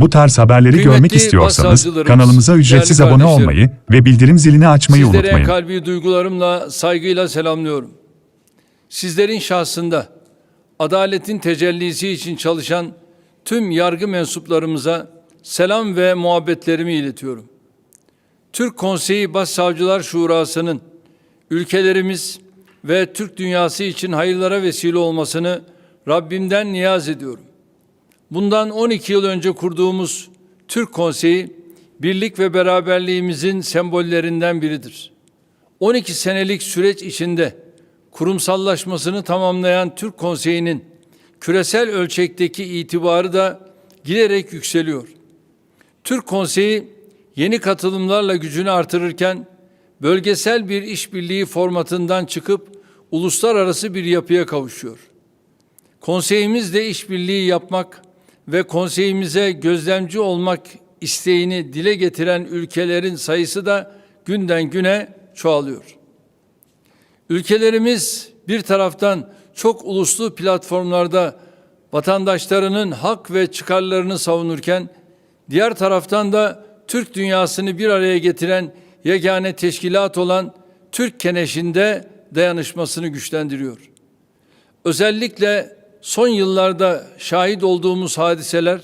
Bu tarz haberleri Kıymetli görmek istiyorsanız kanalımıza ücretsiz abone olmayı ve bildirim zilini açmayı Sizleri en unutmayın. kalbi duygularımla, saygıyla selamlıyorum. Sizlerin şahsında adaletin tecellisi için çalışan tüm yargı mensuplarımıza selam ve muhabbetlerimi iletiyorum. Türk Konseyi Başsavcılar Şurası'nın ülkelerimiz ve Türk dünyası için hayırlara vesile olmasını Rabbimden niyaz ediyorum. Bundan 12 yıl önce kurduğumuz Türk Konseyi, birlik ve beraberliğimizin sembollerinden biridir. 12 senelik süreç içinde kurumsallaşmasını tamamlayan Türk Konseyi'nin küresel ölçekteki itibarı da giderek yükseliyor. Türk Konseyi yeni katılımlarla gücünü artırırken bölgesel bir işbirliği formatından çıkıp uluslararası bir yapıya kavuşuyor. Konseyimizle işbirliği yapmak ve konseyimize gözlemci olmak isteğini dile getiren ülkelerin sayısı da günden güne çoğalıyor. Ülkelerimiz bir taraftan çok uluslu platformlarda vatandaşlarının hak ve çıkarlarını savunurken diğer taraftan da Türk dünyasını bir araya getiren yegane teşkilat olan Türk Keneşi'nde dayanışmasını güçlendiriyor. Özellikle son yıllarda şahit olduğumuz hadiseler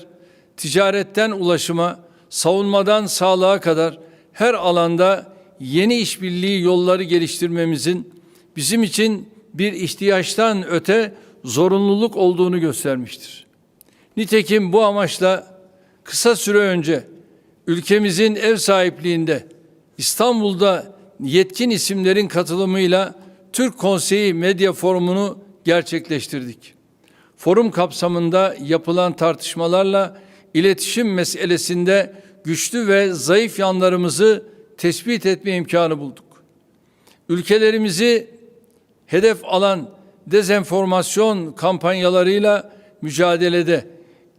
ticaretten ulaşıma, savunmadan sağlığa kadar her alanda yeni işbirliği yolları geliştirmemizin bizim için bir ihtiyaçtan öte zorunluluk olduğunu göstermiştir. Nitekim bu amaçla kısa süre önce ülkemizin ev sahipliğinde İstanbul'da yetkin isimlerin katılımıyla Türk Konseyi Medya Forumu'nu gerçekleştirdik. Forum kapsamında yapılan tartışmalarla iletişim meselesinde güçlü ve zayıf yanlarımızı tespit etme imkanı bulduk. Ülkelerimizi hedef alan dezenformasyon kampanyalarıyla mücadelede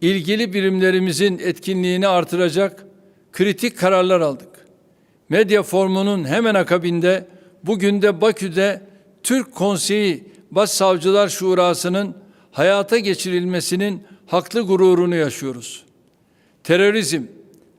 ilgili birimlerimizin etkinliğini artıracak kritik kararlar aldık. Medya Forumu'nun hemen akabinde bugün de Bakü'de Türk Konseyi Başsavcılar Şurası'nın hayata geçirilmesinin haklı gururunu yaşıyoruz. Terörizm,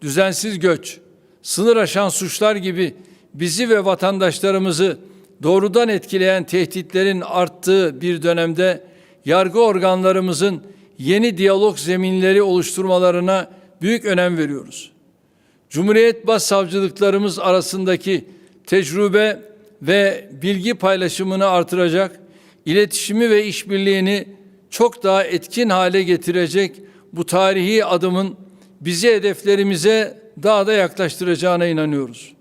düzensiz göç, sınır aşan suçlar gibi bizi ve vatandaşlarımızı doğrudan etkileyen tehditlerin arttığı bir dönemde yargı organlarımızın yeni diyalog zeminleri oluşturmalarına büyük önem veriyoruz. Cumhuriyet Başsavcılıklarımız arasındaki tecrübe ve bilgi paylaşımını artıracak, iletişimi ve işbirliğini çok daha etkin hale getirecek bu tarihi adımın bizi hedeflerimize daha da yaklaştıracağına inanıyoruz.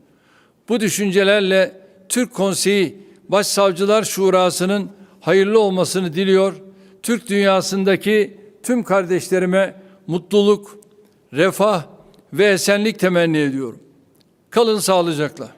Bu düşüncelerle Türk Konseyi Başsavcılar Şurası'nın hayırlı olmasını diliyor. Türk dünyasındaki tüm kardeşlerime mutluluk, refah ve esenlik temenni ediyorum. Kalın sağlıcakla.